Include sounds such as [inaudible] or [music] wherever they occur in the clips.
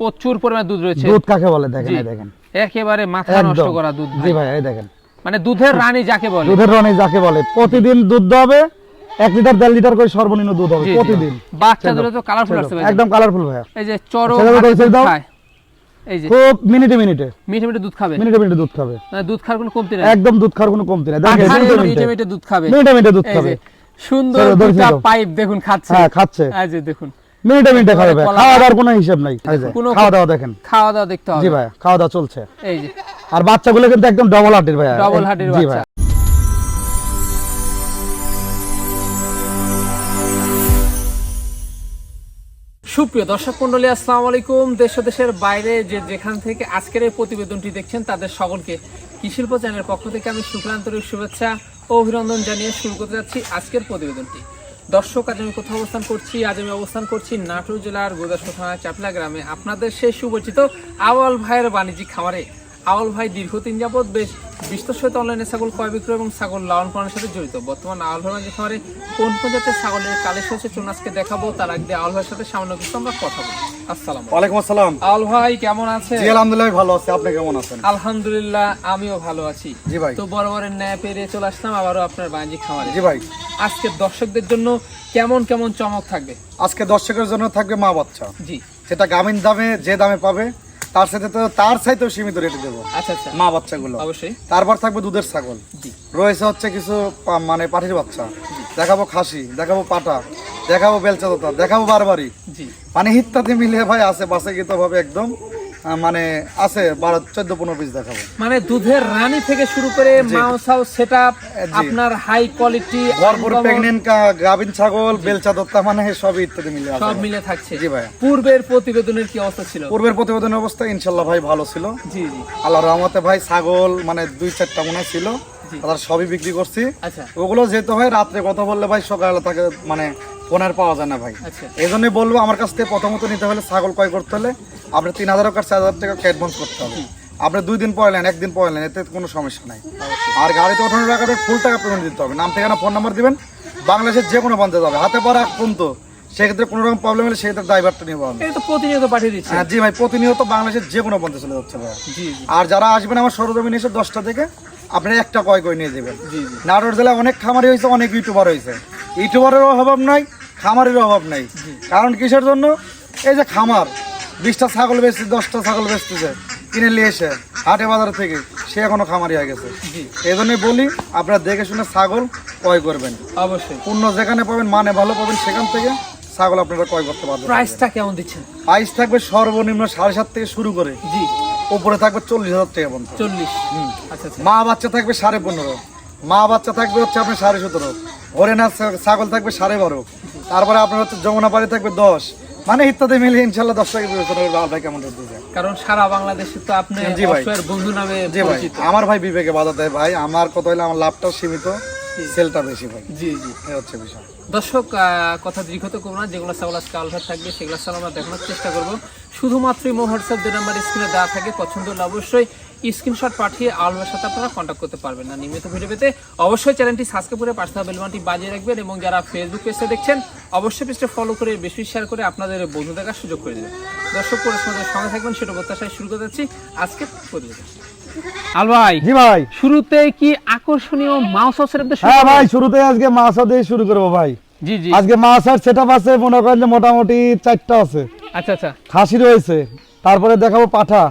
প্রচুর পরিমাণে দুধ রয়েছে। দুধ কাকে বলে? দেখেন দেখেন। একেবারে মাথা নষ্ট করা দুধ জি ভাই। ভাই এই দেখেন। মানে দুধের রানী যাকে বলে। দুধের রনি যাকে বলে। প্রতিদিন দুধ হবে এক লিটার দেড় লিটার করে সর্বনিম্ন দুধ হবে। প্রতিদিন। বাচ্চা দুটো তো কালারফুল আসছে ভাই। একদম কালারফুল ভাইয়া। এই যে দুধ। খায়। এই যে খুব মিনিটে মিনিটে। মিঠে মিঠে দুধ খাবে। মিনিটে মিনিটে দুধ খাবে। মানে দুধ খাওয়ার কোনো কমতি নেই। একদম দুধ খাওয়ার কোনো কমতি নেই। দেখেন মিনিটে মিনিটে দুধ খাবে। মিনিটে মিনিটে দুধ খাবে। সুন্দর দাও। পাইপ দেখুন খাচ্ছে। হ্যাঁ খাচ্ছে। এই যে দেখুন। মিনিটে মিনিটে ভাই কলা- খাওয়া দাওয়ার কোনো হিসাব নাই। খাওয়া দাওয়া দেখেন। খাওয়া দাওয়া দেখতে হবে। জি ভাই খাওয়া দাওয়া চলছে। এই যে। আর বাচ্চাগুলো কিন্তু একদম ডবল হার্টের ভাই ডবল হার্টের জি ভাই সুপ্রিয় দর্শক মন্ডলী আসসালামু আলাইকুম। দেশ দেশের বাইরে যে যেখান থেকে আজকের এই প্রতিবেদনটি দেখছেন তাদের সকলকে কৃষিল্প চ্যানেলের পক্ষ থেকে আমি শুক্লান্তরিক শুভেচ্ছা ও অভিনন্দন জানিয়ে শুরু করতে যাচ্ছি আজকের প্রতিবেদনটি। দর্শক, আজ আমি কোথাও অবস্থান করছি? আজ আমি অবস্থান করছি নাটোর জেলার গোদাসো থানা চাপলা গ্রামে। আপনাদের সেই সুপরিচিত আওয়াল ভাইয়ের বাণিজ্যিক খামারে। আওয়াল ভাই দীর্ঘদিন যাবৎ বেশ বিস্তর সহিত অনলাইনে ছাগল ক্রয় বিক্রয় এবং ছাগল লালন পালনের সাথে জড়িত। বর্তমান আওয়াল ভাই বাণিজ্যিক খামারে কোন কোন জাতের ছাগলের কালেকশন হচ্ছে চলুন আজকে দেখাবো তার আগে আওয়াল ভাইয়ের সাথে সামান্য কিছু আমরা কথা বলি। আসসালাম ওয়ালাইকুম আসসালাম। আওয়াল ভাই কেমন আছে? জি আলহামদুলিল্লাহ ভালো আছি। আপনি কেমন আছেন? আলহামদুলিল্লাহ আমিও ভালো আছি। জি ভাই। তো বরাবরের ন্যায় পেরিয়ে চলে আসলাম আবারও আপনার বাণিজ্যিক খামারে। জি ভাই। আজকে দর্শকদের জন্য কেমন কেমন চমক থাকবে? আজকে দর্শকের জন্য থাকবে মা বাচ্চা। জি। সেটা গ্রামীণ দামে যে দামে পাবে তার সাথে তো তার চাইতেও সীমিত রেটে দেবো। আচ্ছা আচ্ছা। মা বাচ্চাগুলো। অবশ্যই। তারপর থাকবে দুধের ছাগল। রয়েছে হচ্ছে কিছু পা- মানে পাঠির বাচ্চা। দেখাবো খাসি দেখাবো পাটা দেখাবো বেলচা দোতা দেখাবো বারবারি। জি। মানে ইত্যাদি মিলে ভাই আছে বাসে গীত ভাবে একদম। মানে আছে বারো চোদ্দ পনেরো পিস দেখাবো। মানে দুধের রানী থেকে শুরু করে সেট। আপনার হাই কোয়ালিটি ভরপুর প্রেগনেন্ট গাভিন ছাগল বেলচাদত্তা মানে সবই ইত্যাদি মিলে সব মিলে থাকছে। জি ভাই। পূর্বের প্রতিবেদনের কি অবস্থা ছিল? পূর্বের প্রতিবেদনের অবস্থা ইনশাল্লাহ ভাই ভালো ছিল। জি জি। আল্লাহ রহমতে ভাই ছাগল মানে দুই চারটা মনে হয় ছিল। তার সবই বিক্রি করছি। আচ্ছা। ওগুলো যেতে হয় রাত্রে কথা বললে ভাই সকালে তাকে মানে ফোন আর পাওয়া যায় না ভাই। আচ্ছা। এই জন্যই বলব আমার কাছ থেকে প্রথমত নিতে হলে ছাগল ক্রয় করতে হলে আপনি তিন হাজার টাকা চার হাজার টাকা অ্যাডভান্স করতে হবে। আপনি দুই দিন পরে নেন একদিন পরে নেন এতে কোনো সমস্যা নাই। আর গাড়িতে ওঠানোর টাকাটা ফুল টাকা পেমেন্ট দিতে হবে। নাম ঠিকানা ফোন নাম্বার দিবেন বাংলাদেশের যে কোনো প্রান্তে যাবে। হাতে পারা ফোন তো সেক্ষেত্রে কোনো রকম প্রবলেম হলে সেক্ষেত্রে ড্রাইভারটা আমি এই তো প্রতিনিয়ত পাঠিয়ে দিচ্ছে। হ্যাঁ জি ভাই প্রতিনিয়ত বাংলাদেশের যে কোনো প্রান্তে চলে যাচ্ছে ভাই আর যারা আসবেন আমার সরজমিন এসে দশটা থেকে আপনি একটা কয় করে নিয়ে যাবেন। জি জি। নাটোর জেলায় অনেক খামারি হয়েছে অনেক ইউটিউবার হয়েছে। ইউটিউবারেরও অভাব নাই খামারেরও অভাব নাই। কারণ কিসের জন্য? এই যে খামার বিশটা ছাগল বেচছে দশটা ছাগল বেচতেছে কিনে নিয়ে এসে হাটে বাজার থেকে সে এখনও খামারি হয়ে গেছে। এই জন্যই বলি আপনারা দেখে শুনে ছাগল ক্রয় করবেন। অবশ্যই। পূর্ণ যেখানে পাবেন মানে ভালো পাবেন সেখান থেকে ছাগল আপনারা ক্রয় করতে পারবেন প্রাইসটা কেমন দিচ্ছেন? প্রাইস থাকবে সর্বনিম্ন সাড়ে সাত থেকে শুরু করে। জি। উপরে থাকবে চল্লিশ হাজার টাকা পর্যন্ত। চল্লিশ। হুম। আচ্ছা আচ্ছা। মা বাচ্চা থাকবে সাড়ে পনেরো। মা বাচ্চা থাকবে হচ্ছে আপনার সাড়ে সতেরো। হরিণা ছা- ছাগল থাকবে সাড়ে বারো। তারপরে আপনার হচ্ছে যমুনা পাড়ি থাকবে দশ। মানে ইত্যাদি মিলে ইনশাল্লাহ দশ টাকা বিবেচনা করবে। ভাই কেমন কারণ সারা বাংলাদেশে তো আপনি জি ভাই। বন্ধু নামে জি ভাই। আমার ভাই বিবেকে বাধা দেয় ভাই। আমার কত হলে আমার লাভটা সীমিত সেলটা বেশি ভাই। জি জি। হচ্ছে বিষয়। দর্শক কথা দীর্ঘত করব না। যেগুলো ছাগল আজকে আলভার থাকবে সেগুলো ছাগল আমরা দেখানোর চেষ্টা করব। শুধুমাত্র মো হোয়াটসঅ্যাপ দুই নাম্বার স্ক্রিনে দেওয়া থাকে। পছন্দ হলে অবশ্যই স্ক্রিনশট পাঠিয়ে আলভার সাথে আপনারা কন্ট্যাক্ট করতে পারবেন না। নিয়মিত ভিডিও পেতে অবশ্যই চ্যানেলটি সাবস্ক্রাইব করে পাশে থাকা বেলবানটি বাজিয়ে রাখবেন এবং যারা ফেসবুক পেজে দেখছেন অবশ্যই পেজটা ফলো করে বেশি শেয়ার করে আপনাদের বন্ধু দেখার সুযোগ করে দেবেন। দর্শক পরিশ্রমের সঙ্গে থাকবেন সেটা প্রত্যাশায় শুরু করতে যাচ্ছি আজকে প্রতিবেদন। আল ভাই জি ভাই। শুরুতে কি আকর্ষণীয় মাউস হাউসের হ্যাঁ ভাই শুরুতে আজকে মাছ দিয়ে শুরু করব ভাই। জি জি। আজকে মাছ আর সেট আছে মনে করেন মোটামুটি চারটা আছে। আচ্ছা আচ্ছা। খাসি রয়েছে তারপরে দেখাবো পাঠা।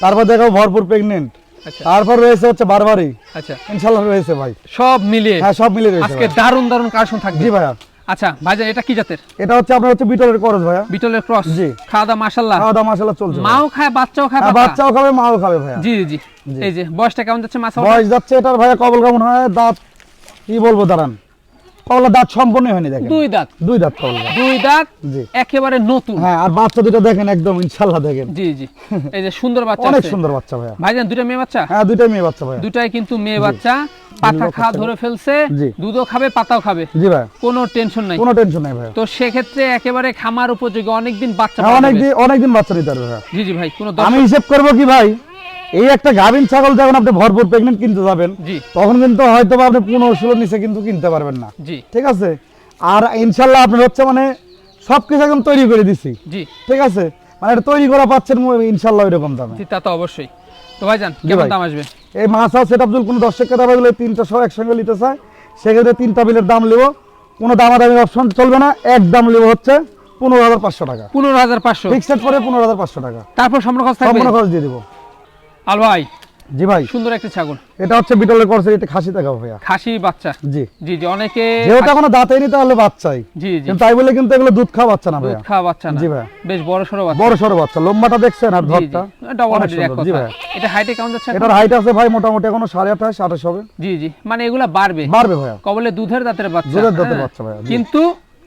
তারপর দেখাবো ভরপুর প্রেগনেন্ট আচ্ছা। তারপর রয়েছে হচ্ছে বারবারি আচ্ছা। ইনশাল্লাহ রয়েছে ভাই। সব মিলিয়ে? হ্যাঁ সব মিলে রয়েছে আজকে ভাই। দারুণ দারুণ কালেকশন থাকবে। জি ভাইয়া। আচ্ছা ভাইজান এটা কি জাতের? এটা হচ্ছে আপনার হচ্ছে বিটলের করজ ভাইয়া। বিটলের ক্রস? জি। খাওয়া দাওয়া মাশাল্লাহ খাওয়া দাওয়া মাসাল্লাহ চলছে মাও খায় বাচ্চাও খায় হ্যাঁ, বাচ্চাও খাবে মাও খাবে ভাইয়া। জি জি জি। জি। এই যে বয়সটা কেমন যাচ্ছে মাছ বয়স যাচ্ছে এটার ভাইয়া কবল কেমন হয়? দাঁত কি বলব দাঁড়ান। দাঁত সম্পূর্ণ হয়নি দেখেন। দুই দাঁত। দুই দাঁত দুই দাঁত জি। একেবারে নতুন। হ্যাঁ আর বাচ্চা দুটো দেখেন একদম ইনশাল্লাহ দেখেন। জি জি। [laughs] এই যে সুন্দর বাচ্চা অনেক সুন্দর বাচ্চা ভাইয়া। ভাইজান দুটো মেয়ে বাচ্চা? হ্যাঁ দুইটাই মেয়ে বাচ্চা ভাইয়া। দুটাই কিন্তু মেয়ে বাচ্চা। পাতা দুটো খাওয়া বাচ্চা। ধরে ফেলছে দুধও খাবে পাতাও খাবে। জি ভাইয়া। কোনো টেনশন নাই। কোনো টেনশন নাই ভাইয়া। তো সেক্ষেত্রে একেবারে খামার উপযোগী অনেকদিন বাচ্চা হ্যাঁ, পাওয়া অনেক দিন অনেক বাচ্চা দিতে পারবে জি জি ভাই কোনো আমি হিসেব করব কি ভাই? এই একটা গাভিন ছাগল যখন আপনি ভরপুর প্রেগনেন্ট কিনতে যাবেন তখন কিন্তু হয়তো আপনি পনেরো ষোলো নিচে কিন্তু কিনতে পারবেন না। ঠিক আছে? আর ইনশাল্লাহ আপনার হচ্ছে মানে সব কিছু একদম তৈরি করে দিছি। ঠিক আছে? মানে এটা তৈরি করা পাচ্ছেন ইনশাল্লাহ এরকম দামে। তা তো অবশ্যই। তো ভাইজান জি কেমন দাম আসবে? এই মাছ হাউস সেট যদি কোনো দর্শককে দাম এগুলো তিনটা সহ একসঙ্গে নিতে চায়। সেক্ষেত্রে তিনটা বিলের দাম নেব। কোনো দামাদামি অপশন চলবে না। এক দাম নেব হচ্ছে পনেরো হাজার পাঁচশো টাকা। পনেরো হাজার পাঁচশো। ফিক্সড পরে পনেরো হাজার পাঁচশো টাকা। তারপর সম্পূর্ণ খরচ সম্পূর্ণ খরচ দিয়ে দিব। আল ভাই জি ভাই। সুন্দর একটা ছাগল। এটা হচ্ছে বিটলের করছে এটা খাসি টাকা ভাইয়া। খাসি বাচ্চা। জি। জি জি অনেকে যেহেতু এখনও দাঁতে নি তাহলে বাচ্চাই। জি জি। তাই বলে কিন্তু এগুলো দুধ খাওয়া বাচ্চা না দুধ ভাইয়া খাওয়া বাচ্চা না। জি ভাই বেশ বড় সড়ো বাচ্চা। বড় সড়ো বাচ্চা। লম্বাটা দেখছেন আর ধরটা? এক সুন্দর, জি ভাই। এটা হাইটে কেমন যাচ্ছে? এটার হাইট আছে ভাই মোটামুটি এখনও সাড়ে আঠাশ আঠাশ হবে। জি জি। মানে এগুলা বাড়বে। বাড়বে ভাইয়া। কবলে দুধের দাঁতের বাচ্চা। দুধের দাঁতের। বাচ্চা ভাইয়া, কিন্তু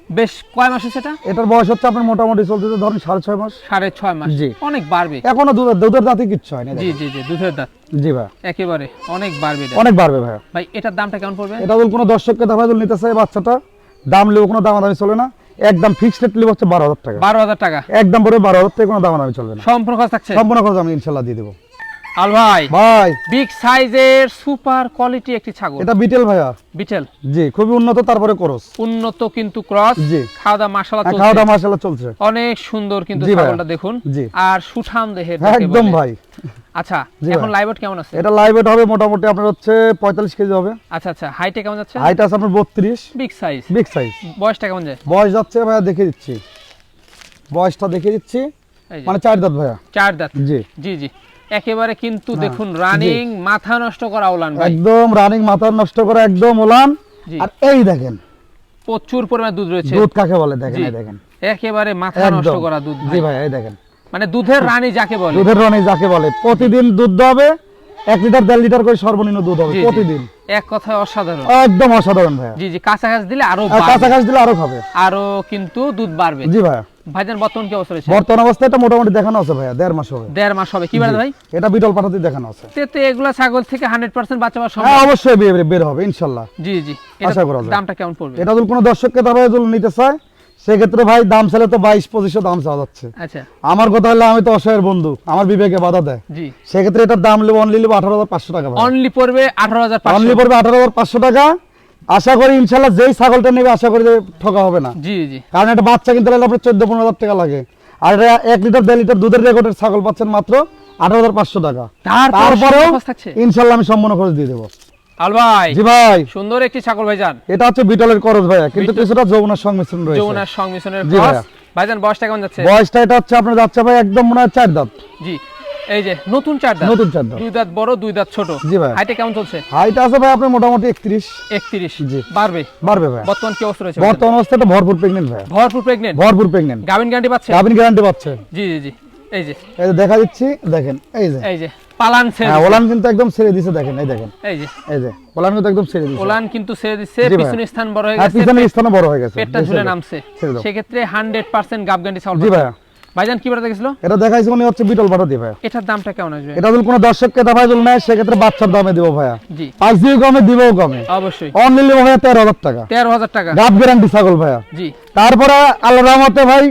বেশ কয় মাস সেটা এটার বয়স হচ্ছে আপনার মোটামুটি চলতেছে ধরেন সাড়ে ছয় মাস। সাড়ে ছয় মাস। জি। অনেক বাড়বে। এখনও দুধের দুধের দাঁতে কিচ্ছু জি জি জি দুধের দাঁত। জি ভাই। একেবারে অনেক বাড়বে অনেক বাড়বে ভাইয়া। ভাই এটার দামটা কেমন পড়বে? এটা কোনো দর্শককে দাম নিতে চায় বাচ্চাটা দাম নেব কোনো দামাদামি চলে না। একদম ফিক্সড রেট নেব হচ্ছে বারো হাজার টাকা। বারো হাজার টাকা। একদম পরে বারো হাজার টাকা কোনো দামাদামি চলবে না। সম্পূর্ণ খরচ থাকছে? সম্পূর্ণ খরচ আমি ইনশাল্লাহ দিয়ে দেবো। আল ভাই ভাই। বিগ সাইজের সুপার কোয়ালিটি একটি ছাগল। এটা বিটেল ভাইয়া। বিটেল জি খুবই উন্নত তারপরে করস উন্নত কিন্তু ক্রস জি। খাওয়া দাওয়া মশলা হ্যাঁ, খাওয়া দাওয়া মাসাল্লাহ চলছে। অনেক সুন্দর কিন্তু ছাগলটা দেখুন। আর সুঠাম দেহের একদম ভাই। আচ্ছা এখন লাইভট কেমন আছে? এটা লাইভ ওয়েট হবে মোটামুটি আপনার হচ্ছে পঁয়তাল্লিশ কেজি হবে। আচ্ছা আচ্ছা হাইটে কেমন যাচ্ছে? হাইট আছে আপনার বত্রিশ। বিগ সাইজ বিগ সাইজ বয়সটা কেমন যায়? বয়স যাচ্ছে ভাইয়া দেখে দিচ্ছি। বয়সটা দেখে দিচ্ছি। মানে চার দাঁত ভাইয়া। চার দাঁত। জি। জি জি। একেবারে কিন্তু দেখুন রানিং মাথা নষ্ট করা ওলান ভাই। একদম রানিং মাথা নষ্ট করা একদম ওলান আর এই দেখেন। প্রচুর পরিমাণে দুধ রয়েছে। দুধ কাকে বলে দেখেন এই দেখেন। একেবারে মাথা নষ্ট করা দুধ জি ভাই। এই দেখেন। মানে দুধের রানী যাকে বলে। দুধের রানী যাকে বলে। প্রতিদিন দুধ হবে। এক লিটার দেড় লিটার করে সর্বনিম্ন দুধ হবে। প্রতিদিন। এক কথায় অসাধারণ। একদম অসাধারণ ভাইয়া। জি জি কাছাকাছি দিলে আরও বাড়বে। কাছাকাছি দিলে আরও খাবে। আরও কিন্তু দুধ বাড়বে। জি ভাইয়া। ভাইজান বর্তমান কি অবস্থা রয়েছে? বর্তমান অবস্থায় এটা মোটামুটি দেখানো আছে ভাইয়া দেড় মাস হবে। দেড় মাস হবে। কি বাড়ে ভাই? এটা বিটল পাঠাতে দেখানো আছে। তে তো এগুলা ছাগল থেকে হান্ড্রেড পার্সেন্ট বাচ্চা পাওয়া হ্যাঁ অবশ্যই বের- হবে ইনশাল্লাহ। জি জি। আশা করা যায়। দামটা কেমন পড়বে? এটা যদি কোনো দর্শককে দাবা যদি নিতে চায় সেক্ষেত্রে ভাই দাম চাইলে তো বাইশ পঁচিশশো দাম চাওয়া যাচ্ছে। আচ্ছা। আমার কথা হলে আমি তো অসহায়ের বন্ধু আমার বিবেকে বাধা দেয়। সেক্ষেত্রে এটার দাম নেব অনলি নেব আঠারো হাজার পাঁচশো টাকা অনলি পড়বে আঠারো হাজার অনলি পড়বে আঠারো হাজার পাঁচশো টাকা। আশা করি ইনশাল্লাহ যেই ছাগলটা নেবে আশা করি ঠকা হবে না। জি জি কারণ একটা বাচ্চা কিনতে লাগলে আপনার চোদ্দ পনেরো হাজার টাকা লাগে। আর এটা এক লিটার দেড় লিটার দুধের রেকর্ডের ছাগল পাচ্ছেন মাত্র আঠারো হাজার পাঁচশো টাকা। তারপর তারপরেও ইনশাল্লাহ আমি সম্পূর্ণ খরচ দিয়ে দেবো। আল ভাই জি ভাই। সুন্দর একটি ছাগল ভাইজান। এটা হচ্ছে বিটলের করজ ভাইয়া কিন্তু কিছুটা যৌবনার সংমিশ্রণ রয়েছে। যমুনার সংমিশ্রণের ক্রস ভাইজান বয়সটা কেমন যাচ্ছে? বয়সটা এটা হচ্ছে আপনার যাচ্ছে ভাই একদম মনে হয় চার দাঁত। জি এই যে নতুন চার দাঁত। নতুন চার দাঁত। দুই দাঁত বড় দুই দাঁত ছোট। জি ভাই। হাইটে কেমন চলছে? হাইট আছে ভাই আপনার মোটামুটি একত্রিশ। একত্রিশ। জি। বাড়বে? বাড়বে ভাই বর্তমান কি অবস্থা রয়েছে বর্তমান অবস্থাটা ভরপুর ভাই ভরপুর গ্যারান্টি পাচ্ছে? গ্যারান্টি পাচ্ছে। জি জি জি। এই যে। এই যে দেখা দিচ্ছি দেখেন এই যে। এই যে। পালান ছেড়ে হ্যাঁ ওলান কিন্তু একদম ছেড়ে দিছে দেখেন এই দেখেন। এই যে। এই যে ওলান কিন্তু একদম ছেড়ে দিছে। ওলান কিন্তু ছেড়ে ভাই। পিছনের স্থান বড় হয়ে হ্যাঁ গেছে পিছনের স্থানে বড় হয়ে গেছে। পেটটা ঝুলে নামছে। ছেড়ে দাও। সেক্ষেত্রে হান্ড্রেড পার্সেন্ট গাব গ্যারান্টি চাউল জি। ভাইয়া ভাইজান কি বেড়াতে গেছিল এটা দেখাইছে উনি হচ্ছে বিটল দিয়ে ভাইয়া। এটার দামটা কেমন আসবে? এটা যদি কোনো দর্শককে দেখায় যদি নেয় সেক্ষেত্রে বাচ্চার দামে দিব ভাইয়া। জি। পাঁচ দিয়ে কমে দিবেও কমে। অবশ্যই। অনলি ভাইয়া তেরো হাজার টাকা। তেরো হাজার টাকা। গাব গ্যারান্টি ছাগল ভাইয়া। জি। তারপরে আল্লাহ রহমতে ভাই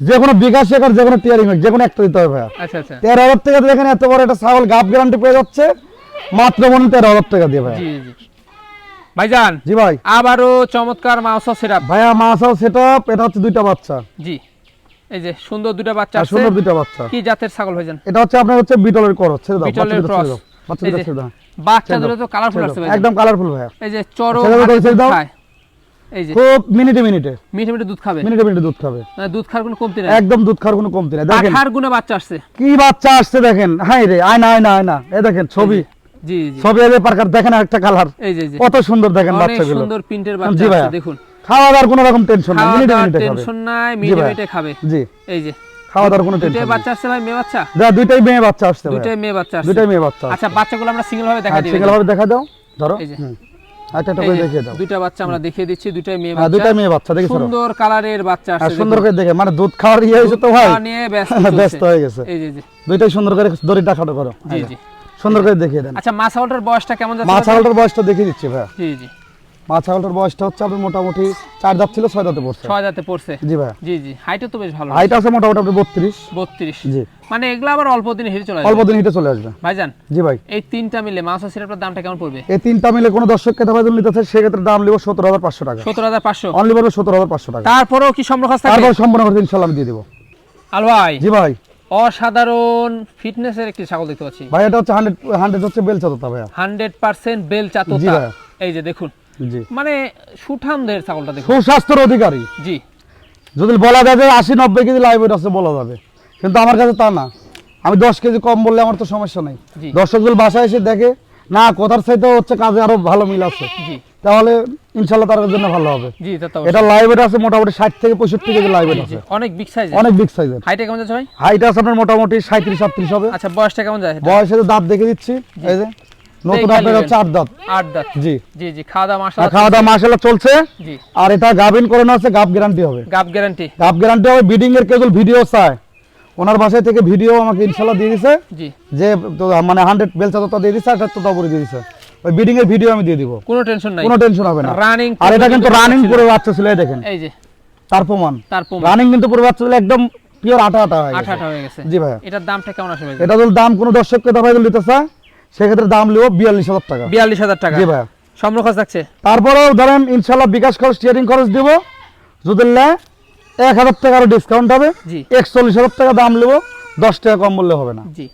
যে কোনো বিকাশ শেখার যে কোনো টিয়ারিং যে কোনো একটা দিতে হবে ভাইয়া। আচ্ছা আচ্ছা। তেরো হাজার টাকা দিয়ে দেখেন এত বড় একটা ছাগল গাব গ্যারান্টি পেয়ে যাচ্ছে মাত্র মনে তেরো হাজার টাকা দিয়ে ভাইয়া। ভাইজান জি ভাই। আবারও চমৎকার মাউস সেটআপ ভাইয়া মাছাও সেট আপ এটা হচ্ছে দুইটা বাচ্চা। জি। এই যে সুন্দর দুটো বাচ্চা আছে। সুন্দর দুইটা বাচ্চা। কি জাতের ছাগল ভাইজান? এটা হচ্ছে আপনার হচ্ছে বিটলের করো ছেড়ে দাও বিটলের ক্রস। বাচ্চা দুটো ছেড়ে দাও। বাচ্চা দুটো তো কালারফুল দাও। ভাইজান। একদম কালারফুল ভাইয়া। এই যে ছেড়ে দাও, এই যে খুব মিনিটে মিনিটে। মিঠে মিঠে দুধ খাবে? মিনিটে মিনিটে দুধ খাবে। দুধ খাওয়ার কোনো কমতি নেই? একদম দুধ খাওয়ার কোনো কমতি নেই। দেখেন। আঠার গুণে বাচ্চা আসছে। কি বাচ্চা আসছে দেখেন। হাই রে আয়না আয়না আয়না এই দেখেন ছবি। জি জি ছবি এলে পার্কার দেখেন একটা কালার এই যে যে। কত সুন্দর দেখেন বাচ্চাগুলো। সুন্দর প্রিন্টের বাচ্চা দেখুন। খাওয়া দাওয়ার কোনো রকম টেনশন নেই। মিনিটে মিনিটে টেনশন নাই জি মিটে খাবে। জি। এই যে। খাওয়া দাওয়ার কোনো দুইটাই টেনশন বাচ্চা আসছে ভাই মেয়ে বাচ্চা? নেই দুইটাই মেয়ে বাচ্চা আসছে। দুইটাই মেয়ে বাচ্চা আসছে। দুইটাই মেয়ে বাচ্চা আচ্ছা বাচ্চাগুলো আমরা সিঙ্গেল ভাবে দেখা হ্যাঁ দিই সিঙ্গেল ভাবে দেখা দাও। ধরো। এই যে। হুম। একটা একটা করে দেখিয়ে দাও। দুইটা বাচ্চা আমরা দেখিয়ে দিচ্ছি দুইটাই মেয়ে হ্যাঁ বাচ্চা। দুইটাই মেয়ে বাচ্চা দেখি সুন্দর কালারের বাচ্চা আসছে সুন্দর করে দেখে মানে দুধ খাওয়ার ইয়ে হয়েছে তো ভাই। নিয়ে ব্যস্ত ব্যস্ত হয়ে গেছে। এই যে জি দুইটাই সুন্দর করে দড়িটা খাটো করো। জি জি। সুন্দর করে দেখিয়ে দেন। আচ্ছা মা বয়সটা কেমন যাচ্ছে? বয়সটা দেখিয়ে দিচ্ছি ভাই জি জি। মা বয়সটা হচ্ছে মোটামুটি চার দাঁত ছিল ছয় দাঁতে পড়ছে। ছয় দাঁতে পড়ছে। জি ভাই জি জি। হাইটও তো বেশ ভালো। হাইট আছে মোটামুটি বত্রিশ। বত্রিশ। জি। মানে এগুলো আবার অল্প দিনে চলে অল্প দিন হিটে চলে আসবে। ভাইজান জি ভাই। এই তিনটা মিলে মাছ সিরাপটার দামটা কেমন পড়বে? এই তিনটা মিলে কোনো নিতে চায় সেক্ষেত্রে দাম লিব সতেরো হাজার পাঁচশো টাকা। সতেরো হাজার পাঁচশো। অনলি পড়বে সতেরো হাজার পাঁচশো টাকা। তারপরেও কি থাকবে তারপর সম্পূর্ণ আমি দিয়ে দেবো। আল ভাই জি ভাই। অসাধারণ ফিটনেসের একটি ছাগল দেখতে পাচ্ছি। ভাই এটা হচ্ছে হান্ড্রেড হান্ড্রেড হচ্ছে বেল চাততা ভাইয়া। হান্ড্রেড পার্সেন্ট বেল চাততা। এই যে দেখুন। জি। মানে সুঠামদের ছাগলটা দেখুন। সুস্বাস্থ্যের অধিকারী। জি। যদি বলা যায় যে আশি নব্বই কেজি লাইভ আছে বলা যাবে। কিন্তু আমার কাছে তা না। আমি দশ কেজি কম বললে আমার তো সমস্যা নেই। জি। দর্শক যদি বাসায় এসে দেখে না কথার চাইতে হচ্ছে কাজে আরও ভালো মিল আছে। তাহলে ইনশাল্লাহ তার জন্য ভালো হবে। জি তা তো এটা লাইভ ওয়েট আছে মোটামুটি ষাট থেকে পঁয়ষট্টি কেজি লাইভ ওয়েট আছে। অনেক বিগ সাইজ অনেক বিগ সাইজের হাইটে কেমন যাচ্ছে ভাই? হাইট আছে আপনার মোটামুটি সাঁত্রিশ সাতত্রিশ হবে। আচ্ছা বয়সটা কেমন যায়? এটা? বয়সে দাঁত দেখে দিচ্ছি। এই যে নতুন আপনার হচ্ছে আট দাঁত। আট দাঁত। জি। জি জি খাওয়া দাওয়া আর খাওয়া দাওয়া মাসাল্লাহ চলছে। জি। আর এটা গাভিন করানো আছে গাব গ্যারান্টি হবে। গাব গ্যারান্টি গাব গ্যারান্টি হবে বিডিং এর কেবল ভিডিও চায়। ওনার বাসায় থেকে ভিডিও আমাকে ইনশাল্লাহ দিয়ে দিছে। যে মানে হান্ড্রেড বেলচা তো দিয়ে দিছে একটা তো উপরে দিয়ে দিছে। ওই বিডিং এর ভিডিও আমি দিয়ে দিব। কোনো টেনশন নাই। কোনো টেনশন হবে না। রানিং আর এটা কিন্তু রানিং করে বাচ্চা ছিল এই দেখেন। এই যে। তার প্রমাণ। তার প্রমাণ। রানিং কিন্তু পুরো বাচ্চা ছিল একদম পিওর আটা আটা হয়ে গেছে। আঠা হয়ে গেছে। জি ভাইয়া। এটার দামটা কেমন আসবে? এটা যদি দাম কোনো দর্শককে নিতে চায় সেক্ষেত্রে দাম লিব বিয়াল্লিশ হাজার টাকা। বিয়াল্লিশ হাজার টাকা। জি সম্র থাকছে। তারপরেও ধরেন ইনশাল্লাহ বিকাশ খরচ স্টিয়ারিং খরচ দিব। যদি এক হাজার টাকা আরও ডিসকাউন্ট হবে একচল্লিশ হাজার টাকা দাম নেব দশ টাকা কম বললে হবে না। জি।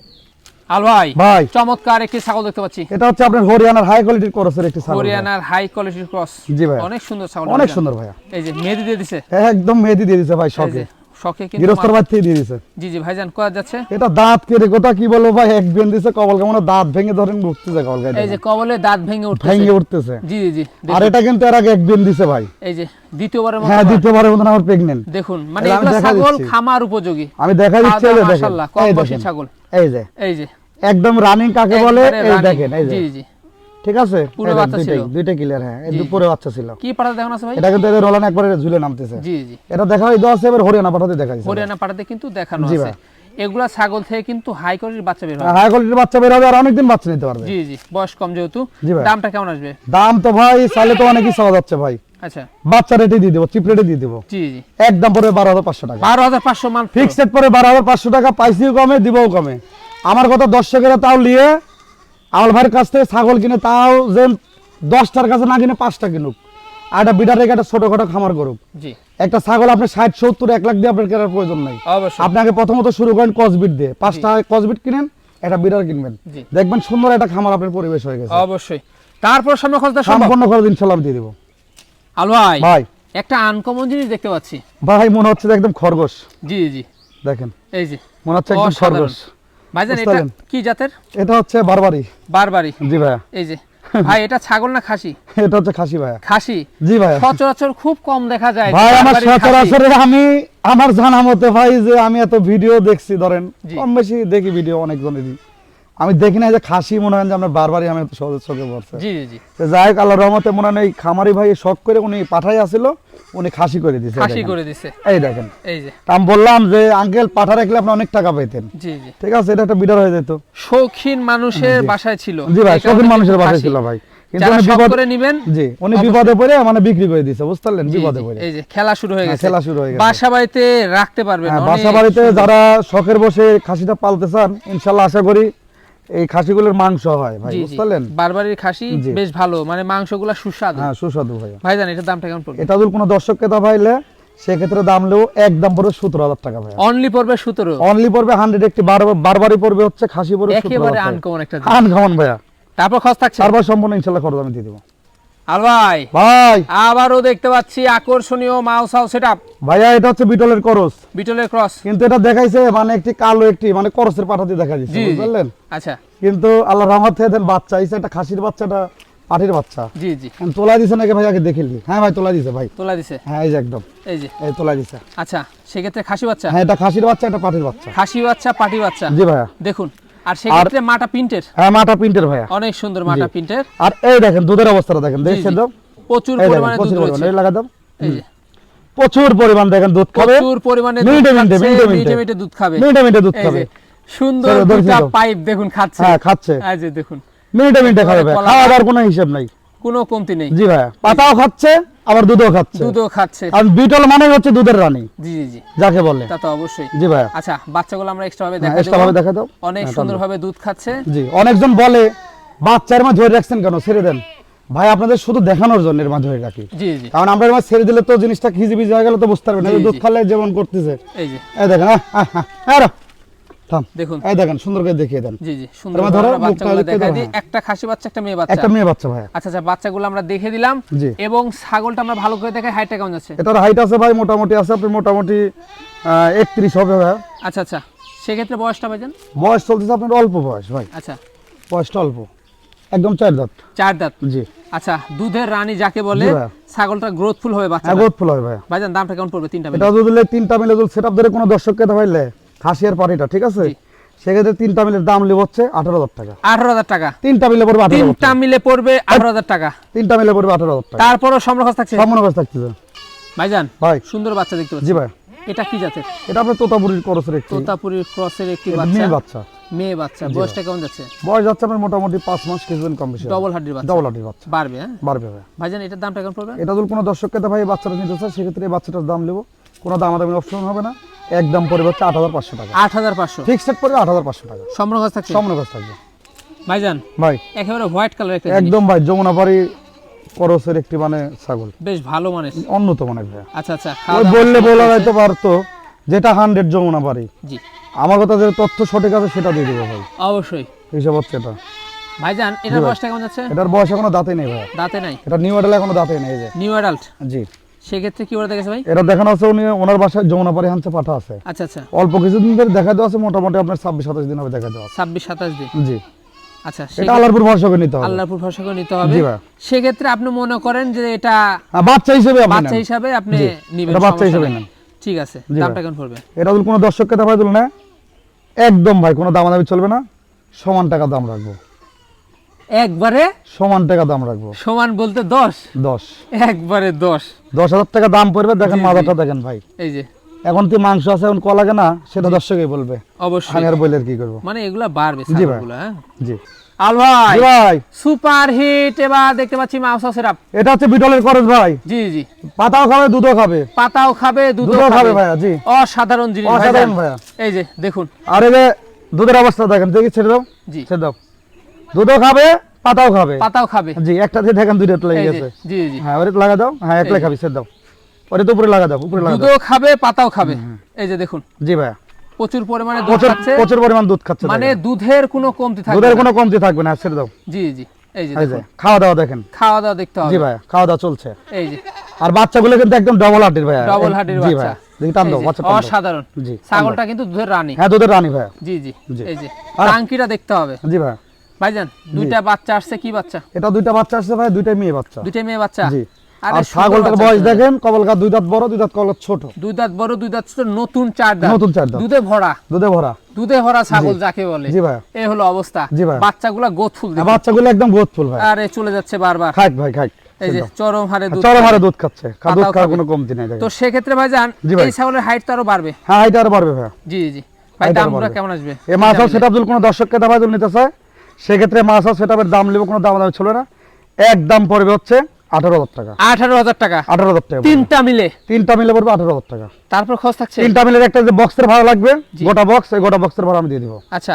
আল ভাই চমৎকার একটি ছাগল দেখতে পাচ্ছি। এটা হচ্ছে আপনার হরিয়ানার হাই কোয়ালিটির করসের একটি ছাগল হরিয়ানার হাই কোয়ালিটির ক্রস জি ভাই। অনেক সুন্দর ছাগল অনেক সুন্দর ভাইয়া। এই যে মেহেদি দিয়ে দিছে। একদম মেহেদি দিয়ে দিছে ভাই এই শখে কিন্তু গৃহস্থর মা- বাড়ি থেকে দিয়ে দিছে জি জি ভাইজান কোয়া যাচ্ছে? এটা দাঁত কেটে কি বলব ভাই এক বেন কবল কেমন দাঁত ভেঙে ধরেন উঠতেছে কবল গায়ে এই যে কবলে দাঁত ভেঙে উঠছে ভেঙে উঠতেছে। জি জি জি আর এটা কিন্তু এর আগে এক বেন ভাই। এই যে দ্বিতীয়বারের মতো হ্যাঁ দ্বিতীয়বারের মতন আমার প্রেগনেন্ট দেখুন মানে এগুলো ছাগল। খামার উপযোগী। আমি দেখা দিচ্ছি এই দেখেন। মাশাআল্লাহ, কম এই বয়সী ছাগল। এই যে। এই যে। একদম রানিং কাকে বলে এই দেখেন এই যে। জি জি। ঠিক আছে? পুরো বাচ্চা ছিল। দুইটা ক্লিয়ার হ্যাঁ এই দুপুরে বাচ্চা ছিল। কি পাঠাতে দেখুন আছে ভাই? এটা কিন্তু এদের রোলান একবারে ঝুলে নামতেছে। জি জি। এটা দেখা হয় আছে এবার হরিয়ানা পাঠাতে দেখা যাচ্ছে হরিয়ানা পাঠাতে কিন্তু দেখানো আছে। এগুলা ছাগল থেকে কিন্তু হাই কোয়ালিটির বাচ্চা বের হয়। হাই কোয়ালিটির বাচ্চা বের হবে আর অনেকদিন বাচ্চা নিতে পারবে। জি জি। বয়স কম যেহেতু। দামটা কেমন আসবে? দাম তো ভাই চাইলে তো অনেকই যাচ্ছে ভাই। আচ্ছা। বাচ্চা রেটে দিয়ে দেবো চিপ রেটে দিয়ে দেবো। জি জি। একদম পরে বারো হাজার পাঁচশো টাকা। বারো হাজার পাঁচশো মান ফিক্সড পরে বারো হাজার পাঁচশো টাকা পাইছিও কমে দিবও কমে। আমার কথা দর্শকেরা তাও নিয়ে আমার ভাইয়ের কাছ থেকে ছাগল কিনে তাও যে দশটার কাছে না কিনে পাঁচটা কিনুক। আর একটা বিডার রেখে একটা ছোটখাটো খামার করুক। একটা ছাগল আপনি ষাট সত্তর এক লাখ দিয়ে আপনার কেনার প্রয়োজন নাই। আপনাকে প্রথমত শুরু করেন কসবিট দিয়ে। পাঁচটা কসবিট কিনেন একটা বিডার কিনবেন। দেখবেন সুন্দর একটা খামার আপনার পরিবেশ হয়ে গেছে। অবশ্যই। তারপর সামনে খরচটা সম্ভব? সম্পূর্ণ খরচ ইনশাল্লাহ দিয়ে দেবো। আল ভাই। ভাই একটা আনকমন জিনিস দেখতে পাচ্ছি। ভাই মনে হচ্ছে একদম খরগোশ। জি জি দেখেন। এই যে। মনে হচ্ছে একদম খরগোশ। ভাইজান এটা কি জাতের? এটা হচ্ছে বারবারি। বারবারি। জি ভাইয়া। এই যে ভাই এটা ছাগল না খাসি? [laughs] এটা হচ্ছে খাসি ভাইয়া। খাসি? জি ভাইয়া। সচরাচর খুব কম দেখা যায় ভাই আমার সচরাচর আমি আমার জানা মতে ভাই যে আমি এত ভিডিও দেখছি ধরেন কম বেশি দেখি ভিডিও অনেকজনেরই। আমি দেখি না যে খাসি মনে হয় যে আমরা বারবারই আমি সহজে চোখে পড়ছে। জি জি যাই হোক আল্লাহ রহমতে মনে হয় খামারি ভাই শখ করে উনি পাঠাই আসিল উনি খাসি করে দিছে খাসি করে দিছে। এই দেখেন। এই যে। আমি বললাম যে আঙ্কেল পাঠা রাখলে আপনি অনেক টাকা পেতেন জি জি। ঠিক আছে এটা একটা বিডার হয়ে যেত। শৌখিন মানুষের বাসায় ছিল। জি ভাই শৌখিন মানুষের বাসায় ছিল ভাই। কিন্তু উনি বিপদ করে নিবেন জি উনি বিপদে পড়ে মানে বিক্রি করে দিছে বুঝতে পারলেন বিপদে পড়ে। এই যে খেলা শুরু হয়ে হ্যাঁ, গেছে। খেলা শুরু হয়ে গেছে। বাসা বাড়িতে রাখতে পারবেন হ্যাঁ, বাসা বাড়িতে যারা শখের বসে খাসিটা পালতে চান ইনশাল্লাহ আশা করি এই খাসিগুলোর মাংস হয় ভাই বুঝছেন বারবারির খাসি বেশ ভালো। মানে মাংসগুলো সুস্বাদু। হ্যাঁ সুস্বাদু ভাই ভাই জানেন এটার দামটা কেমন পড়বে? এটা যদি কোনো দর্শক ক্রেতা পাইলে সেক্ষেত্রে দাম লেও একদম পড়বে সতেরো হাজার টাকা ভাই অনলি পড়বে সতেরো? অনলি পড়বে হান্ড্রেড একটি বারবারই পড়বে হচ্ছে খাসি পড়বে একেবারে আনকমন একটা আনকমন ভাইয়া। তারপর খরচ থাকছে? তারপর সম্পূর্ণ ইনশাল্লাহ খরচ আমি দিয়ে দেবো। আর ভাই। ভাই। আবারও দেখতে পাচ্ছি আকর্ষণীয় মাউস হাউস সেটআপ ভাইয়া এটা হচ্ছে বিটলের করস বিটলের ক্রস কিন্তু এটা দেখাইছে মানে একটি কালো একটি মানে করসের পাঠাতে দেখা জি। বুঝলেন? আচ্ছা। কিন্তু আল্লাহ রহমত দেন বাচ্চা হইছে একটা খাসির বাচ্চাটা পাটির বাচ্চা। জি জি। তোলা দিছে নাকি ভাই আগে দেখিলি হ্যাঁ ভাই তোলা দিছে ভাই। তোলা দিছে? হ্যাঁ এই যে একদম। এই যে। এই তোলা দিছে। আচ্ছা সেক্ষেত্রে খাসি বাচ্চা? হ্যাঁ এটা খাসির বাচ্চা এটা পাটির বাচ্চা। খাসি বাচ্চা পাটি বাচ্চা। জি ভাইয়া। দেখুন আর সেক্ষেত্রে মাটা প্রিন্টের? হ্যাঁ মাটা প্রিন্টের ভাইয়া। অনেক সুন্দর মাটা প্রিন্টের। আর এই দেখেন দুধের অবস্থাটা দেখেন দেখছেন তো? প্রচুর পরিমাণে দুধ রয়েছে। এই লাগা দাও। প্রচুর পরিমাণ দেখেন দুধ খাবে। প্রচুর পরিমাণে দুধ মিনিটে মিনিটে, খাচ্ছে, মিনিটে মিনিটে। মিনিটে মিনিটে দুধ খাবে। মিনিটে মিনিটে দুধ খাবে। সুন্দর দুটা পাইপ দেখুন খাচ্ছে। হ্যাঁ খাচ্ছে। এই যে দেখুন। মিনিটে মিনিটে খাবে খাওয়া দাওয়ার কোনো হিসাব নাই। কোনো কমতি নেই। জি ভাইয়া। পাতাও খাচ্ছে আবার দুধও খাচ্ছে। দুধও খাচ্ছে। আর বিটল মানে হচ্ছে দুধের রানী। জি জি জি। যাকে বলে। তা তো অবশ্যই। জি ভাইয়া। আচ্ছা বাচ্চাগুলো আমরা এক্সট্রা ভাবে হ্যাঁ, দেখা extra ভাবে দেখা দাও। অনেক হ্যাঁ, সুন্দরভাবে দুধ খাচ্ছে। জি অনেকজন বলে বাচ্চার মা ধরে রাখছেন কেন? ছেড়ে দেন। ভাই আপনাদের শুধু দেখানোর জন্য এর মা ধরে রাখি। জি জি। কারণ আমরা এর ছেড়ে দিলে তো জিনিসটা খিজি বিজি হয়ে গেলে তো বুঝতে পারবেন দুধ খালে যেমন করতেছে। এই যে। এই দেখেন আহ, আহ, রো, থাম। দেখুন। এই দেখেন সুন্দর করে দেখিয়ে দেন। জি জি সুন্দর ধরো, বাচ্চাগুলো দেখাই দিই। হ্যাঁ। একটা খাসি বাচ্চা একটা মেয়ে বাচ্চা। একটা মেয়ে বাচ্চা ভাইয়া। আচ্ছা আচ্ছা বাচ্চাগুলো আমরা দেখে দিলাম এবং ছাগলটা আমরা ভালো করে দেখাই। হাইটটা কেমন যাচ্ছে? এটার হাইট আছে ভাই মোটামুটি আছে আপনি মোটামুটি একত্রিশ হবে ভাইয়া। আচ্ছা আচ্ছা। সেক্ষেত্রে বয়সটা ভাইজান? বয়স চলতেছে আপনার অল্প বয়স ভাই। আচ্ছা। বয়সটা অল্প। একদম চার দাঁত। চার দাঁত? জি। আচ্ছা দুধের রানী যাকে বলে ছাগলটা গ্রোথফুল হবে বাচ্চা হ্যাঁ হবে ভাইয়া। ভাইজান দামটা কেমন পড়বে? তিনটা এটা যদি তিনটা মিলে যদি ধরে কোনো দর্শককে খাসি আর পানিটা ঠিক আছে? সেক্ষেত্রে তিনটা মিলের দাম হচ্ছে আঠারো হাজার টাকা। আঠারো হাজার টাকা। তিনটা মিলে পড়বে তিনটা মিলে পড়বে আঠারো হাজার টাকা। তিনটা মিলে পড়বে আঠারো হাজার টাকা। তারপরও থাকছে? সব কাছে থাকতেছে ভাইজান ভাই। সুন্দর বাচ্চা দেখতে পাচ্ছি। জি ভাই। এটা কি জাতের? এটা আপনার তোতাপুরির করসের একটি। তোতাপুরীর ক্রসের একটি বাচ্চা। মেয়ে বাচ্চা। মেয়ে বাচ্চা। বয়সটা কেমন যাচ্ছে? বয়স যাচ্ছে আপনার মোটামুটি পাঁচ মাস কিছুদিন কম বেশি ডবল হাড্ডির বাচ্চা। ডবল আটির বাচ্চা। বাড়বে হ্যাঁ? বাড়বে ভাই। ভাইজান এটার দামটা কেমন পড়বে? এটা যদি কোনো দর্শককে ভাই বাচ্চাটা নিতে চায় সেক্ষেত্রে এই বাচ্চাটার দাম নেব। কোনো দাম দামি অপশন হবে না। একদম পড়বে হচ্ছে আট হাজার পাঁচশো টাকা। আট হাজার পাঁচশো? ফিক্সড পড়বে আট হাজার পাঁচশো টাকা। সম্পর্ক থাকছে? সব মনে কাছে থাকবে। ভাইজান ভাই। একেবারে হোয়াইট কালার একটা একদম ভাই যমুনাপাড়ি করসের একটি মানে ছাগল। বেশ ভালো মানের। উন্নত মানের ভাই। আচ্ছা আচ্ছা ওই বললে বলা? যাইতে পারতো যেটা হান্ড্রেড যমুনাপাড়ি জি। আমার কথা যে তথ্য সঠিক আছে সেটা দিয়ে দেবো ভাই। অবশ্যই। হিসাব হচ্ছে এটা। ভাইজান এটার। বয়সটা কেমন যাচ্ছে? এটার বয়স এখনও দাঁতে নেই ভাই। দাঁতে নাই? এটা নিউ মডেল এখনও দাঁতে নেই এই যে। নিউ অ্যাডাল্ট জি। সেক্ষেত্রে কি ভাই? এটা দেখানো আছে উনি ওনার বাসায় যমুনাপাড়ি হানছে পাঠা আছে। আচ্ছা আচ্ছা। অল্প কিছুদিন ধরে দেখা দেওয়া আছে মোটামুটি আপনার ছাব্বিশ সাতাশ দিন হবে দেখা দেওয়া ছাব্বিশ সাতাশ দিন? জি। আচ্ছা এটা আল্লাহরপুর ভরসা করে নিতে হবে। আল্লাহপুর ভরসা করে নিতে হবে। সেক্ষেত্রে আপনি মনে করেন যে এটা হ্যাঁ, বাচ্চা হিসেবে বাচ্চা। হিসাবে আপনি নিবেন বাচ্চা হিসেবে নেন। ঠিক আছে দামটা কেমন পড়বে? এটা কোনো দর্শককে না একদম ভাই কোনো দামাদামি চলবে না সমান টাকা দাম রাখব। একবারে সমান টাকা দাম রাখব। সমান বলতে দশ? দশ। একবারে দশ। দশ হাজার টাকা দাম পড়বে দেখেন। মাদারটা দেখেন ভাই। এই যে। এখন কি মাংস আছে এখন কলা কেনা? সেটা দর্শকই বলবে। অবশ্যই। আমি আর বলে কি করব? মানে এগুলা বাড়বে জি ভাই। হ্যাঁ? জি। আল ভাই ভাই। সুপার হিট এবার দেখতে পাচ্ছি মাউস সেরাপ। এটা হচ্ছে বিটলের খরচ ভাই। জি জি। পাতাও খাবে দুধও খাবে। পাতাও খাবে দুধও খাবে ভাইয়া জি। অসাধারণ জিনিস অসাধারণ। ভাইয়া। এই যে দেখুন। আর এই যে দুধের অবস্থা দেখেন দেখি ছেড়ে দাও। জি। ছেড়ে দাও। দুধও খাবে পাতাও খাবে। পাতাও খাবে। জি একটা দিয়ে দেখেন দুইটা লেগে গেছে। জি জি। হ্যাঁ ওরে লাগা দাও। হ্যাঁ একলাই খাবি ছেড়ে দাও। ওরে তো উপরে লাগা দাও উপরে লাগা দাও। দুধও খাবে পাতাও খাবে। এই যে দেখুন। জি ভাইয়া। প্রচুর পরিমাণে দুধ খাচ্ছে। প্রচুর পরিমাণ দুধ খাচ্ছে মানে দুধের কোনো কমতি থাকবে দুধের কোনো কমতি থাকবে না ছেড়ে দাও। জি জি। এই যে দেখুন। খাওয়া দাওয়া দেখেন। খাওয়া দাওয়া দেখতে হবে। জি ভাইয়া খাওয়া দাওয়া চলছে। এই যে। আর বাচ্চাগুলো কিন্তু একদম ডবল হার্টের ভাইয়া। ডবল হার্টের বাচ্চা। দেখি টান দাও বাচ্চা অসাধারণ। জি ছাগলটা কিন্তু দুধের রানী। হ্যাঁ দুধের রানী ভাইয়া। জি জি। এই যে টাঙ্কিটা দেখতে হবে। জি ভাইয়া। ভাইজান দুইটা বাচ্চা আসছে কি বাচ্চা? এটা দুইটা বাচ্চা আসছে ভাই দুইটাই মেয়ে বাচ্চা। দুইটা মেয়ে বাচ্চা? জি। আর ছাগলটার বয়স দেখেন কবলকা দুই দাঁত বড় দুই দাঁত কবল ছোট। দুই দাঁত বড় দুই দাঁত ছোট নতুন চার দাঁত। নতুন চার দাঁত। দুধে ভরা। দুধে ভরা। দুধে ভরা ছাগল যাকে বলে। জি ভাইয়া এই হলো অবস্থা। ভাই। বাচ্চাগুলা বাচ্চাগুলো একদম ভাই। আরে চলে যাচ্ছে বারবার। খাক ভাই খাক এই যে চরম হারে দুধ চরম হারে দুধ খাচ্ছে। দুধ খাওয়ার কোনো কমতি নাই তো সেক্ষেত্রে ভাইজান জি ভাই। এই ছাগলের হাইট তো আরও বাড়বে? হ্যাঁ এটা আর পারবে ভাই। জি ভাই দামগুলো কেমন আসবে? এই মাছ সেটা কোনো দর্শককে নিতে চায় সেক্ষেত্রে মাছ হাউস সেটাপের দাম নেবে কোনো দাম দাম চলবে না। এক দাম পড়বে হচ্ছে আঠারো হাজার টাকা। আঠারো হাজার টাকা? আঠারো হাজার টাকা তিনটা মিলে? তিনটা মিলে পড়বে আঠারো হাজার টাকা। তারপর খরচ থাকছে? তিনটা মিলে একটা যে বক্সের ভাড়া লাগবে গোটা বক্স এই গোটা বক্সের ভাড়া আমি দিয়ে দিব। আচ্ছা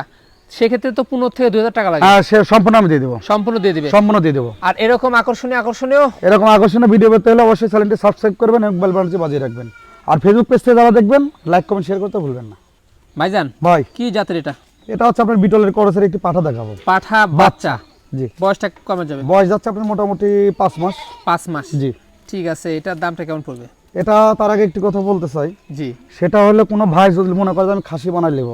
সেক্ষেত্রে তো পনেরো থেকে দুই হাজার টাকা লাগে। হ্যাঁ সে সম্পূর্ণ আমি দিয়ে দিব। সম্পূর্ণ দিয়ে দিবে? সম্পূর্ণ দিয়ে দেবো। আর এরকম আকর্ষণীয় আকর্ষণীয়? এরকম আকর্ষণীয় ভিডিও পেতে হলে অবশ্যই চ্যানেলটি সাবস্ক্রাইব করবেন এবং বেল বাটনটি বাজিয়ে রাখবেন। আর ফেসবুক পেজ থেকে যারা দেখবেন লাইক কমেন্ট শেয়ার করতে ভুলবেন না। ভাইজান ভাই। কি জাতের এটা? এটা হচ্ছে আপনার বিটলের করসের একটি পাঠা দেখাবো। পাঠা বাচ্চা। জি। বয়সটা কমে যাবে। বয়স যাচ্ছে আপনার মোটামুটি পাঁচ মাস। পাঁচ মাস। জি। ঠিক আছে এটার দামটা কেমন পড়বে? এটা তার আগে একটি কথা বলতে চাই। জি। সেটা হলে কোনো ভাই যদি মনে করে আমি খাসি বানাই নেব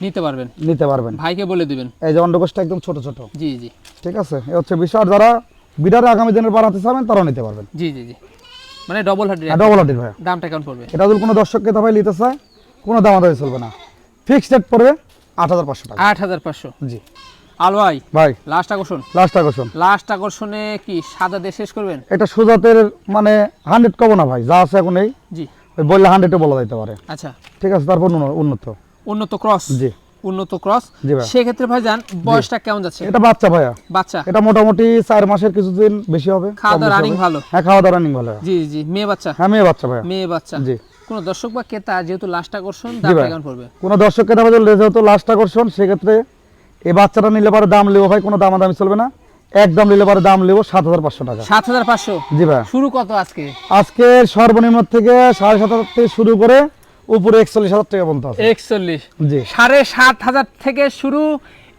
নিতে পারবেন। নিতে পারবেন। ভাইকে বলে দিবেন। এই যে অন্ডকোষটা একদম ছোট ছোট। জি জি। ঠিক আছে? এ হচ্ছে বিষয়। যারা বিডারে আগামী দিনের বাড়াতে চাবেন তারাও নিতে পারবেন। জি জি জি। মানে ডবল হার্ড ডবল আটির ভাই দামটা কেমন পড়বে? এটা যদি কোনো দর্শককে ভাই নিতে চায় কোনো দামাদামি চলবে না। ফিক্সড রেট পড়বে। আট হাজার পাঁচশো টাকা। আট হাজার পাঁচশো। জি। আল ভাই ভাই লাস্ট আকর্ষণ। লাস্ট আকর্ষণ। লাস্ট আকর্ষণে কি সাদা দিয়ে শেষ করবেন? এটা সুজাতের মানে হান্ড্রেড কব না ভাই যা আছে এখন এই। জি। বললে হান্ড্রেডে বলা যেতে পারে। আচ্ছা। ঠিক আছে তারপর উন্নত। উন্নত ক্রস জি। উন্নত ক্রস জি ভাই। সেক্ষেত্রে বয়সটা কেমন যাচ্ছে? এটা বাচ্চা ভাইয়া। বাচ্চা। এটা মোটামুটি চার মাসের কিছুদিন বেশি হবে খাওয়া দাওয়া রানিং ভালো। হ্যাঁ খাওয়া দাওয়া রানিং ভালো। জি জি মেয়ে বাচ্চা। হ্যাঁ মেয়ে বাচ্চা ভাইয়া। মেয়ে বাচ্চা। জি। কোন দর্শক বা ক্রেতা যেহেতু লাস্ট আকর্ষণ দামটা ভাই। কেমন পড়বে? কোনো দর্শককে দাম দিলে যেহেতু লাস্ট আকর্ষণ সেক্ষেত্রে এই বাচ্চাটা নিলে পরে দাম নেব ভাই কোনো দামাদামি চলবে না। একদম নিলে পরে দাম নেব সাত হাজার পাঁচশো টাকা। সাত হাজার পাঁচশো? জি ভাই। শুরু কত আজকে? আজকে সর্বনিম্ন থেকে সাড়ে সাত হাজার থেকে শুরু করে উপরে একচল্লিশ হাজার টাকা পর্যন্ত আছে। একচল্লিশ? জি। সাড়ে সাত হাজার থেকে শুরু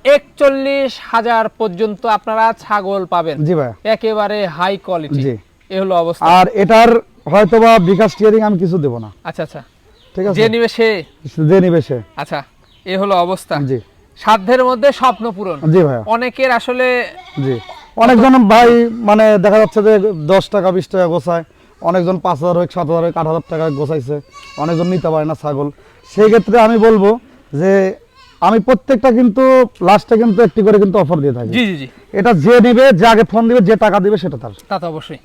একচল্লিশ হাজার পর্যন্ত আপনারা ছাগল পাবেন। জি ভাই। একেবারে হাই কোয়ালিটি জি। এ হলো অবস্থা। আর এটার হয়তোবা বিকাশ টিয়ারিং আমি কিছু দেবো না। আচ্ছা আচ্ছা। ঠিক আছে? যে নিবে সে? যে নিবে সে। আচ্ছা এ হলো অবস্থা। জি। সাধ্যের মধ্যে স্বপ্ন পূরণ। জি ভাইয়া। অনেকের আসলে জি। অনেকজন ভাই মানে দেখা যাচ্ছে যে দশ টাকা বিশ টাকা গোছায়। অনেকজন পাঁচ হাজার হোক সাত হাজার হোক আট হাজার টাকা গোছাইছে। অনেকজন নিতে পারে না ছাগল। সেই ক্ষেত্রে আমি বলব যে আমি প্রত্যেকটা কিন্তু লাস্টে কিন্তু একটি করে কিন্তু অফার দিয়ে থাকি। জি জি জি। এটা যে নেবে যে আগে ফোন দিবে যে টাকা দিবে সেটা তার। তা তো অবশ্যই।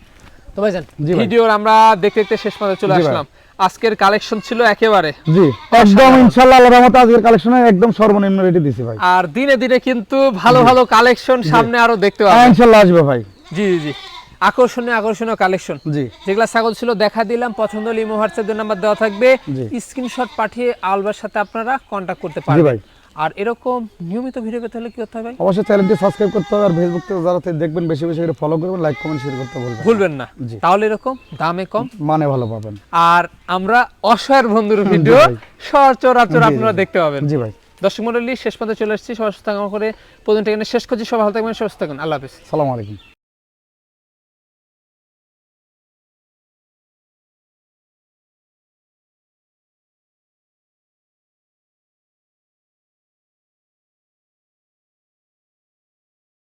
তো ভাইজান ভিডিওর আমরা দেখতে দেখতে শেষ পর্যন্ত চলে আসলাম। আজকের কালেকশন ছিল একেবারে জি একদম ইনশাল্লাহ আল্লাহর রহমতে আজকের কালেকশনে একদম সর্বনিম্ন রেটে দিছি ভাই। আর দিনে দিনে কিন্তু ভালো ভালো কালেকশন সামনে আরও দেখতে হ্যাঁ, পাবেন ইনশাল্লাহ আসবে ভাই। জি জি জি। আকর্ষণীয় আকর্ষণীয় কালেকশন। জি। যেগুলা ছাগল ছিল দেখা দিলাম। পছন্দ হলে ইমো হোয়াটসঅ্যাপ নাম্বার দেওয়া থাকবে। স্ক্রিনশট পাঠিয়ে আলবার সাথে আপনারা কন্ট্যাক্ট করতে পারবেন। ভাই। আর এরকম নিয়মিত ভিডিও পেতে হলে কি করতে হবে অবশ্যই চ্যানেলটি সাবস্ক্রাইব করতে হবে আর ফেসবুক থেকে যারা দেখবেন বেশি বেশি করে ফলো করবেন লাইক কমেন্ট শেয়ার করতে বলবেন ভুলবেন না। তাহলে এরকম দামে কম মানে ভালো পাবেন। আর আমরা অসহায় বন্ধুর ভিডিও। সচরাচর আপনারা দেখতে পাবেন। জি ভাই। দর্শক মন্ডলী শেষ পর্যন্ত চলে এসেছি সবার সুস্থ করে থেকে শেষ করছি। সবাই ভালো থাকবেন সুস্থ থাকবেন। আল্লাহ হাফিজ। সালাম আলাইকুম।